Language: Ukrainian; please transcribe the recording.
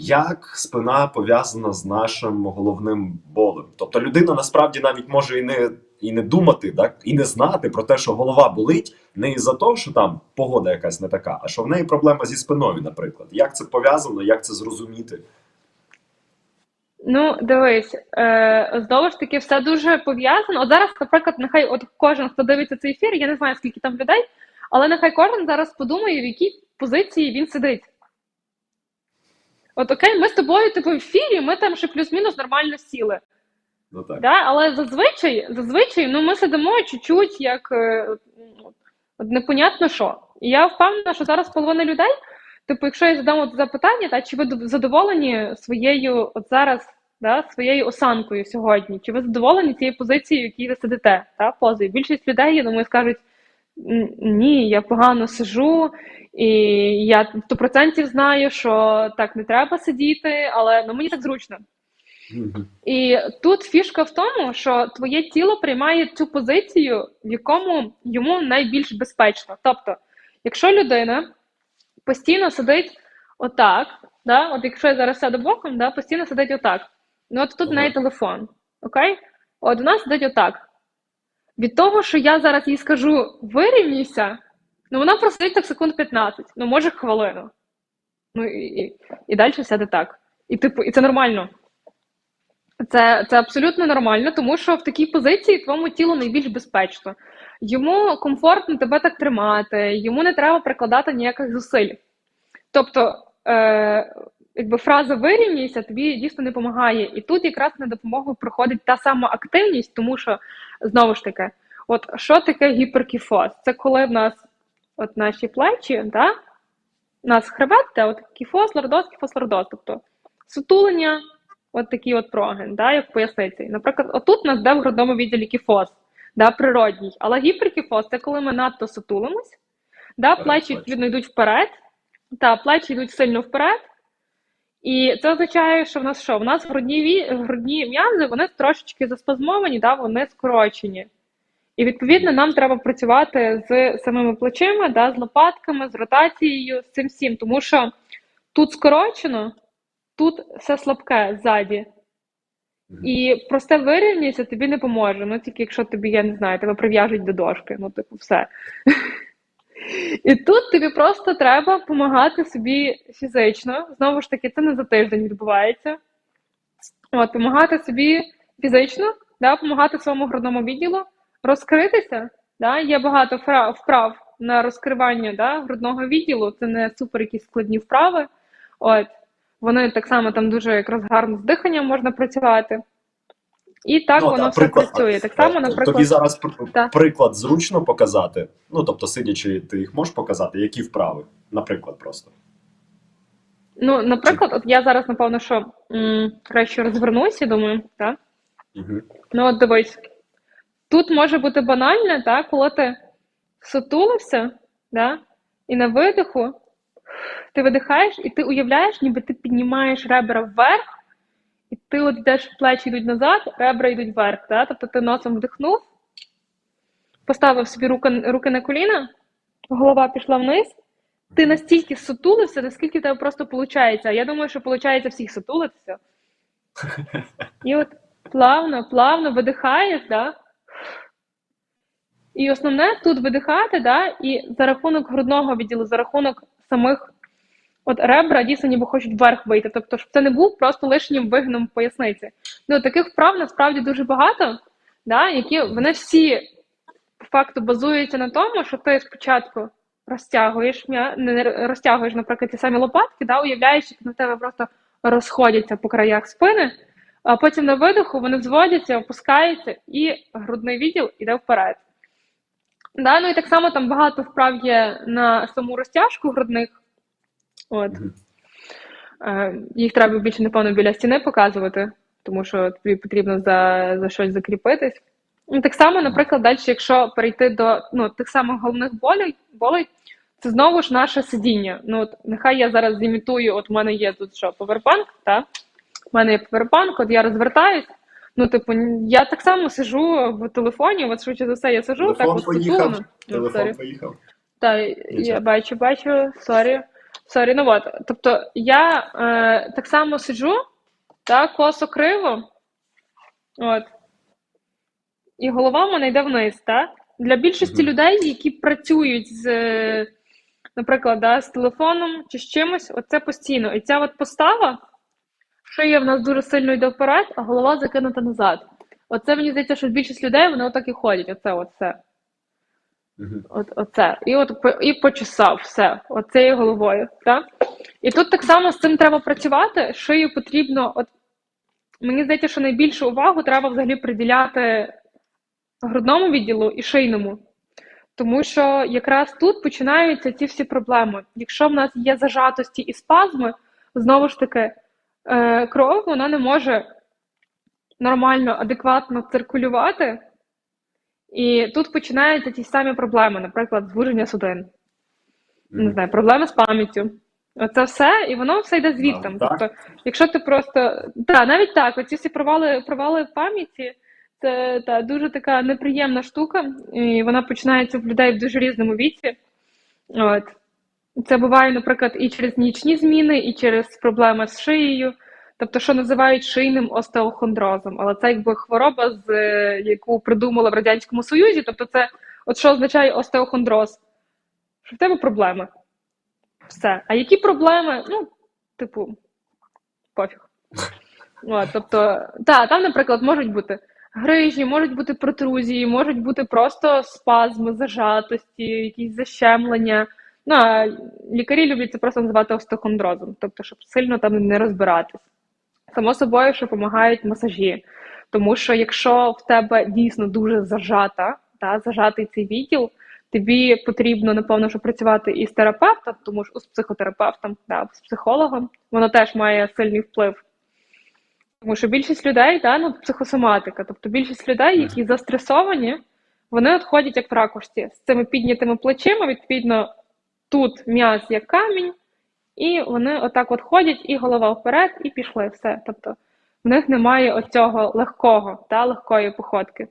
як спина пов'язана з нашим головним болем. Тобто людина насправді навіть може і не і не думати, так і не знати про те, що голова болить, не із-за того, що там погода якась не така, а що в неї проблема зі спиною, наприклад. Як це пов'язано, як це зрозуміти? Ну, дивись, е, знову ж таки, все дуже пов'язано. От зараз, наприклад, нехай от кожен, хто дивиться цей ефір, я не знаю, скільки там людей, але нехай кожен зараз подумає, в якій позиції він сидить. От окей, ми з тобою, типу, в ефірі, ми там ще плюс-мінус нормально сіли. Ну так. Да? Але зазвичай, зазвичай ну, ми сидимо чуть-чуть як е, от непонятно що. І я впевнена, що зараз половина людей, типу, якщо я задам от запитання, та, чи ви задоволені своєю от зараз да, своєю осанкою сьогодні, чи ви задоволені цією позицією, в якій ви сидите, та, позою? Більшість людей, я думаю, скажуть, ні, я погано сижу, і я 100% знаю, що так не треба сидіти, але ну, мені так зручно. І тут фішка в тому, що твоє тіло приймає цю позицію, в якому йому найбільш безпечно. Тобто, якщо людина постійно сидить отак, да, от якщо я зараз сяду боком, да, постійно сидить отак. Ну от тут в неї телефон. Окей? От вона сидить отак. Від того, що я зараз їй скажу вирівнюйся, ну вона просидить так секунд 15, ну може хвилину. Ну і, і, і далі сяде так. І типу, і це нормально. Це, це абсолютно нормально, тому що в такій позиції твоєму тілу найбільш безпечно. Йому комфортно тебе так тримати, йому не треба прикладати ніяких зусиль. Тобто, е, якби фраза вирівнюйся тобі дійсно не допомагає. І тут якраз на допомогу приходить та сама активність, тому що знову ж таки, от що таке гіперкіфоз? Це коли в нас от наші плечі, да? у нас хребет, де от кіфоз, лордоз, кіфоз, лордоз. Тобто сутулення, от такі от прогин, да, як в поясниці. Наприклад, отут у нас де в грудному відділі кіфоз, да, природній. Але гіперкіфоз це коли ми надто сутулимось, да, плечі відповідно йдуть вперед, та плечі йдуть сильно вперед. І це означає, що в нас що? В нас грудні, грудні м'язи вони трошечки заспазмовані, да, вони скорочені. І відповідно нам треба працювати з самими плечима, да, з лопатками, з ротацією, з цим всім, тому що тут скорочено, тут все слабке ззаді. І просте вирівнюється тобі не поможе. Ну тільки якщо тобі, я не знаю, тебе прив'яжуть до дошки, ну типу, все. І тут тобі просто треба допомагати собі фізично. Знову ж таки, це не за тиждень відбувається. От, допомагати собі фізично, да, допомагати своєму грудному відділу, розкритися. Да, є багато вправ на розкривання да, грудного відділу. Це не супер якісь складні вправи. От, вони так само там дуже якраз гарно з диханням можна працювати. І так Ну, воно та, все приклад, працює. Так само, Е, наприклад, Тобі зараз Так. приклад зручно показати. Ну, тобто, сидячи, ти їх можеш показати, які вправи? Наприклад, просто. Ну, наприклад, от я зараз, напевно, що м, краще розвернуся, думаю, так? Угу. Ну, от дивись, тут може бути банально, так, коли ти сутулився, да, і на видиху ти видихаєш, і ти уявляєш, ніби ти піднімаєш ребра вверх, і ти от йдеш, плечі йдуть назад, ребра йдуть вверх. Да? Тобто ти носом вдихнув, поставив собі руки, руки на коліна, голова пішла вниз. Ти настільки сутулився, наскільки в тебе просто виходить. Я думаю, що виходить всіх сутулитися. І от плавно, плавно видихаєш, да? І основне тут видихати, да? і за рахунок грудного відділу, за рахунок самих от ребра дійсно ніби хочуть вверх вийти. Тобто, щоб це не був просто лишнім вигином в поясниці. Ну, таких вправ насправді дуже багато, да? які вони всі по факту базуються на тому, що ти спочатку розтягуєш, не розтягуєш, наприклад, ті самі лопатки, да? уявляєш, як на тебе просто розходяться по краях спини, а потім на видиху вони зводяться, опускаються, і грудний відділ іде вперед. Да, ну і так само там багато вправ є на саму розтяжку грудних. От. Е, їх треба більше, напевно, біля стіни показувати, тому що тобі потрібно за, за щось закріпитись. І так само, наприклад, далі, якщо перейти до ну, тих самих головних болей, болей, це знову ж наше сидіння. Ну, от, нехай я зараз зімітую, от в мене є тут що, повербанк, так? У мене є повербанк, от я розвертаюсь. Ну, типу, я так само сижу в телефоні, от швидше за все, я сижу, так Телефон от поїхав. Ну, Телефон сорі. поїхав. Так, я бачу, бачу, сорі. Сорі, ну от. Тобто я е, так само сиджу, так, косо криво. От. І голова в мене йде вниз, так? Для більшості Мгм. людей, які працюють з, наприклад, да, з телефоном чи з чимось, оце постійно. І ця от постава, шия в нас дуже сильно йде вперед, а голова закинута назад. Оце мені здається, що більшість людей вони отак і ходять. Оце, оце. От, оце. І от і почесав все, оцею головою. Так? І тут так само з цим треба працювати. Шию потрібно, от мені здається, що найбільшу увагу треба взагалі приділяти грудному відділу і шийному. Тому що якраз тут починаються ці всі проблеми. Якщо в нас є зажатості і спазми, знову ж таки, е, кров вона не може нормально, адекватно циркулювати. І тут починаються ті самі проблеми, наприклад, звуження судин, не знаю, проблеми з пам'яттю. Оце все, і воно все йде звідти. Так. Тобто, якщо ти просто. Так, навіть так, оці всі провали, провали в пам'яті, це та, дуже така неприємна штука, і вона починається в людей в дуже різному віці. От. Це буває, наприклад, і через нічні зміни, і через проблеми з шиєю, тобто, що називають шийним остеохондрозом. Але це якби хвороба, з, е, яку придумали в Радянському Союзі. Тобто, це от що означає остеохондроз? Що в тебе проблеми. Все. А які проблеми? Ну, типу, пофіг. От, тобто, та, там, наприклад, можуть бути грижі, можуть бути протрузії, можуть бути просто спазми, зажатості, якісь защемлення. Ну, а лікарі люблять це просто називати остеохондрозом, тобто, щоб сильно там не розбиратись. Само собою, що допомагають масажі. Тому що якщо в тебе дійсно дуже зажата, та, зажатий цей відділ, тобі потрібно, напевно, що працювати і з терапевтом, тому що з психотерапевтом, да, з психологом, воно теж має сильний вплив. Тому що більшість людей, да, ну, психосоматика, тобто більшість людей, які застресовані, вони от ходять як в ракушці з цими піднятими плечима, відповідно, тут м'яз як камінь, і вони отак от ходять, і голова вперед, і пішли все. Тобто в них немає оцього легкого, та, легкої походки.